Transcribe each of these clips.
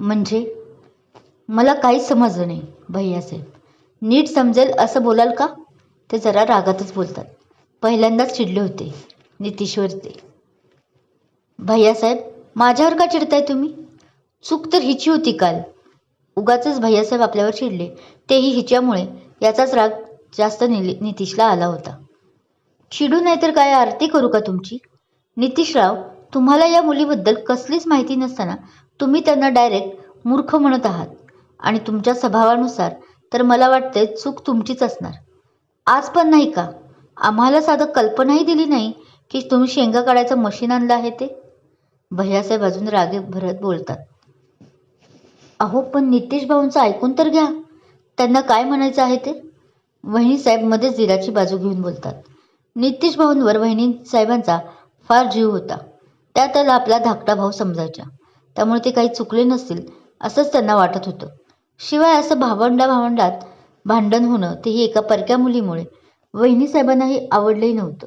म्हणजे? मला काहीच समजलं नाही भैयासाहेब नीट समजेल असं बोलाल का? ते जरा रागातच बोलतात. पहिल्यांदाच चिडले होते नितीशवर ते भैयासाहेब माझ्यावर का चिडताय तुम्ही? चूक तर हिची होती काल. उगाचच भैयासाहेब आपल्यावर चिडले. तेही हिच्यामुळे. याचाच राग जास्त निली नितीशला आला होता. चिडू नाही तर काय आरती करू का तुमची? नितीशराव तुम्हाला या मुलीबद्दल कसलीच माहिती नसताना तुम्ही त्यांना डायरेक्ट मूर्ख म्हणत आहात. आणि तुमच्या स्वभावानुसार तर मला वाटते चूक तुमचीच असणार. आज पण नाही का? आम्हाला साधं कल्पनाही दिली नाही की तुम्ही शेंगा काढायचं मशीन आणलं आहे ते? भैयासाहेब अजून रागे भरत बोलतात. अहो पण नितीश भाऊंचं ऐकून तर घ्या. त्यांना काय म्हणायचं आहे ते? वहिनी साहेब मध्येच दिराची बाजू घेऊन बोलतात. नितीश भाऊंवर वहिनी साहेबांचा फार जीव होता. त्या त्याला आपला धाकटा भाऊ समजायचा. त्यामुळे ते काही चुकले नसतील असंच त्यांना वाटत होतं. शिवाय असं भावंडा भावंडात भांडण होणं तेही एका परक्या मुलीमुळे वहिनीसाहेबांनाही आवडलंही नव्हतं.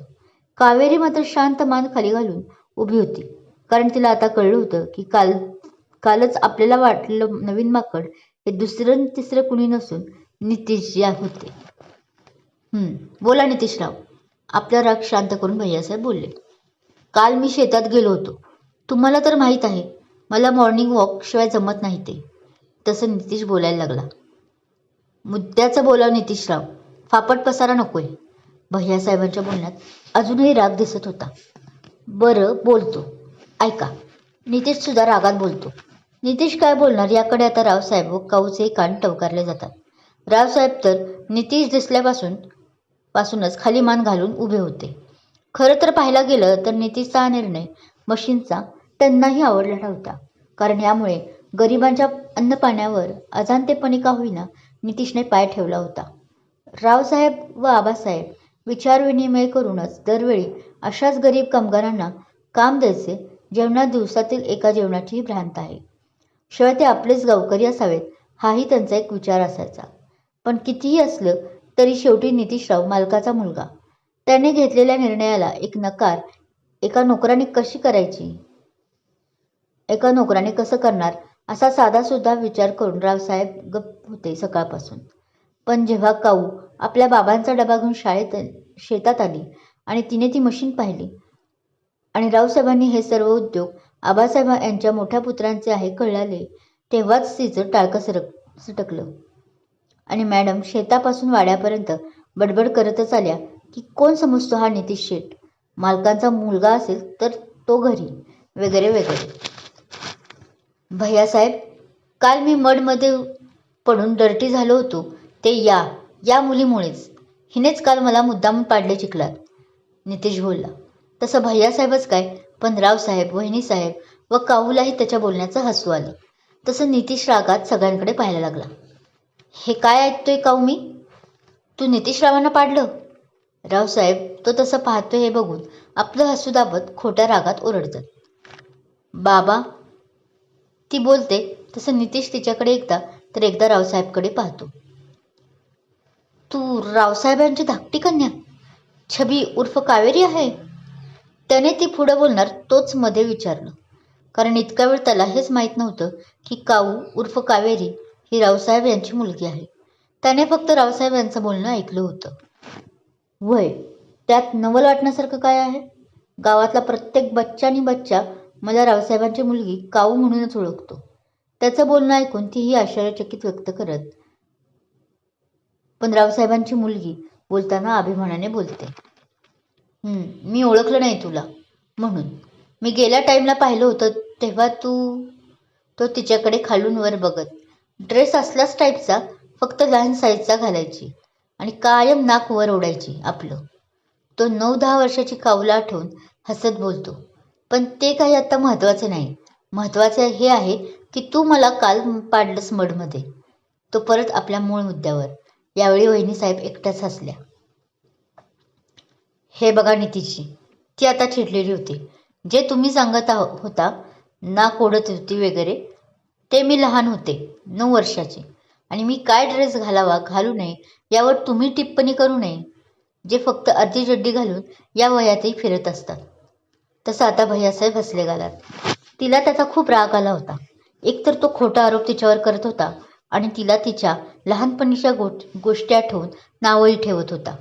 कावेरी मात्र शांत मान खाली घालून उभी होती. कारण तिला आता कळलं होतं की काल कालच आपल्याला वाटलेलं नवीन माकड हे दुसरं तिसरं कुणी नसून नितीश या होते बोला नितीशराव. आपला राग शांत करून भैयासाहेब बोलले. काल मी शेतात गेलो होतो. तुम्हाला तर माहीत आहे मला मॉर्निंग वॉकशिवाय जमत नाही ते. तसं नितीश बोलायला लागला. मुद्द्याचं बोलाव नितीशराव. फापट पसारा नकोय. भैयासाहेबांच्या बोलण्यात अजूनही राग दिसत होता. बरं बोलतो. ऐका. नितीशसुद्धा रागात बोलतो. नितीश काय बोलणार याकडे आता रावसाहेब व काऊचे कान टवकारले जातात. रावसाहेब तर नितीश दिसल्यापासून पासूनच खाली मान घालून उभे होते. खरं तर पाहायला गेलं तर नितीशचा हा निर्णय मशीनचा त्यांनाही आवडला नव्हता. कारण यामुळे गरिबांच्या अन्नपाण्यावर अजाणतेपणी का होईना नितीशने पाय ठेवला होता. रावसाहेब व आबासाहेब विचारविनिमय करूनच दरवेळी अशाच गरीब कामगारांना काम द्यायचे जेवणात दिवसातील एका जेवणाचीही भ्रांत आहे. शिवाय ते आपलेच गावकरी असावेत हाही त्यांचा एक विचार असायचा. पण कितीही असलं तरी शेवटी नितीशराव मालकाचा मुलगा. त्याने घेतलेल्या निर्णयाला एक नकार एका नोकराने कशी करायची? एका नोकराने कसं करणार? असा साधासुद्धा विचार करून रावसाहेब गप्प होते सकाळपासून. पण जेव्हा काऊ आपल्या बाबांचा डबा घेऊन शाळेत शेतात आली आणि तिने ती मशीन पाहिली. आणि रावसाहेबांनी हे सर्व उद्योग आबासाहेब यांच्या मोठ्या पुत्रांचे आहे कळले तेव्हाच तिचं टाळकं सरक सटकलं. आणि मॅडम शेतापासून वाड्यापर्यंत बडबड करतच आल्या की कोण समजतो हा नितीश शेठ? मालकांचा मुलगा असेल तर तो घरी वगैरे वगैरे. भैयासाहेब काल मी मडमध्ये पडून डर्टी झालो होतो. ते या या मुलीमुळेच. हिनेच काल मला मुद्दाम पाडले चिखलात. नितीश बोलला तसं भैयासाहेबच काय? पण रावसाहेब वहिनीसाहेब व काहूलाही त्याच्या बोलण्याचं हसू आलं. तसं नितीश रागात सगळ्यांकडे पाहायला लागला. हे काय ऐकतोय काऊ मी? तू नितीशरावांना पाडलं? रावसाहेब तो तसं पाहतोय हे बघून आपलं हसू दाबत खोट्या रागात ओरडतात. बाबा ती बोलते तसं नितीश तिच्याकडे एकदा तर एकदा रावसाहेबकडे पाहतो. तू रावसाहेबांची धाकटी कन्या? छबी उर्फ कावेरी आहे? त्याने ती पुढं बोलणार तोच मध्ये विचारलं. कारण इतका वेळ त्याला हेच माहीत नव्हतं की काऊ उर्फ कावेरी ही रावसाहेब यांची मुलगी आहे. त्याने फक्त रावसाहेब यांचं बोलणं ऐकलं होतं. वय त्यात नवल वाटण्यासारखं काय आहे? गावातला प्रत्येक बच्चा आणि बच्चा मला रावसाहेबांची मुलगी काऊ म्हणूनच ओळखतो. त्याचं बोलणं ऐकून तीही आश्चर्यचकित व्यक्त करत. पण रावसाहेबांची मुलगी बोलताना अभिमानाने बोलते. मी ओळखलं नाही तुला म्हणून. मी गेल्या टाईमला पाहिलं होतं तेव्हा तू तो तिच्याकडे खालून वर बघत. ड्रेस असलाच टाईपचा फक्त लहान साईजचा घालायची आणि कायम नाक वर ओढायची आपलं. तो नऊ दहा वर्षाची कावला आठवून हसत बोलतो. पण ते काही आत्ता महत्त्वाचं नाही. महत्त्वाचं हे आहे की तू मला काल पाडलंस मडमध्ये. तो परत आपल्या मूळ मुद्द्यावर. यावेळी वहिनीसाहेब एकट्याच हसल्या. हे बघा नितीची ती आता चिडलेली होती. जे तुम्ही सांगत आहो होता नाक ओढत होती वगैरे ते मी लहान होते नऊ वर्षाचे. आणि मी काय ड्रेस घालावा घालू नये यावर तुम्ही टिप्पणी करू नये. जे फक्त अर्धी चड्डी घालून या वयातही फिरत असतात. तसं आता भैयासाहेब हसले गालात तिला त्याचा खूप राग आला होता. एकतर तो खोटा आरोप तिच्यावर करत होता आणि तिला तिच्या लहानपणीच्या गो गोष्टी आठवून नावही ठेवत होता.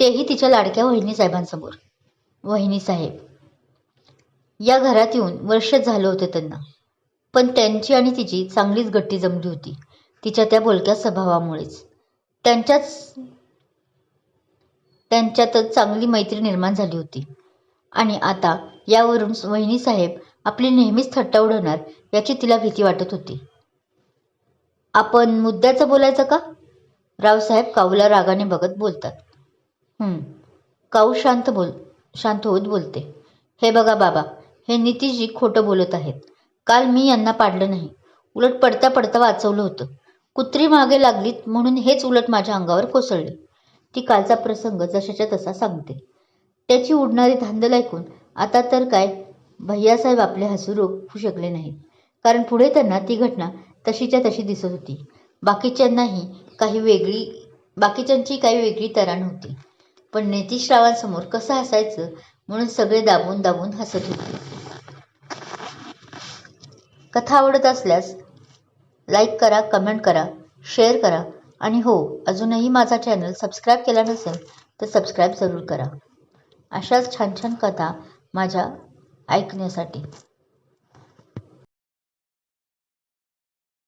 तेही तिच्या लाडक्या वहिनी साहेबांसमोर वहिनी साहेब या घरात येऊन वर्ष झालं होतं त्यांना. पण त्यांची आणि तिची चांगलीच गट्टी जमली होती. तिच्या त्या बोलक्या स्वभावामुळेच. त्यांच्याच त्यांच्यातच चांगली मैत्री निर्माण झाली होती. आणि आता यावरून वहिनी साहेब आपली नेहमीच थट्टा उडवणार याची तिला भीती वाटत होती. आपण मुद्द्याचं बोलायचं का? रावसाहेब काऊला रागाने बघत बोलतात. काऊ शांत बोल शांत होत बोलते. हे बघा बाबा हे नितीशजी खोटं बोलत आहेत. काल मी यांना पाडलं नाही. उलट पडता पडता वाचवलं होतं. कुत्री मागे लागलीत म्हणून हेच उलट माझ्या अंगावर कोसळले. ती कालचा प्रसंग जशाच्या तसा सांगते. त्याची उडणारी धांदल ऐकून आता तर काय भैयासाहेब आपले हसू रोखू शकले नाहीत. कारण पुढे त्यांना ती घटना तशीच्या तशी दिसत होती. बाकीच्यांनाही काही वेगळी बाकीच्यांची काही वेगळी तऱ्हा नव्हती पण नेतिशरावांसमोर कसं हसायचं म्हणून सगळे दाबून दाबून हसत होते. कथा आवडत असल्यास लाईक करा कमेंट करा शेअर करा. आणि हो अजूनही माझा चॅनल सबस्क्राईब केला नसेल तर सबस्क्राईब जरूर करा. अशाच छान छान कथा माझ्या ऐकण्यासाठी.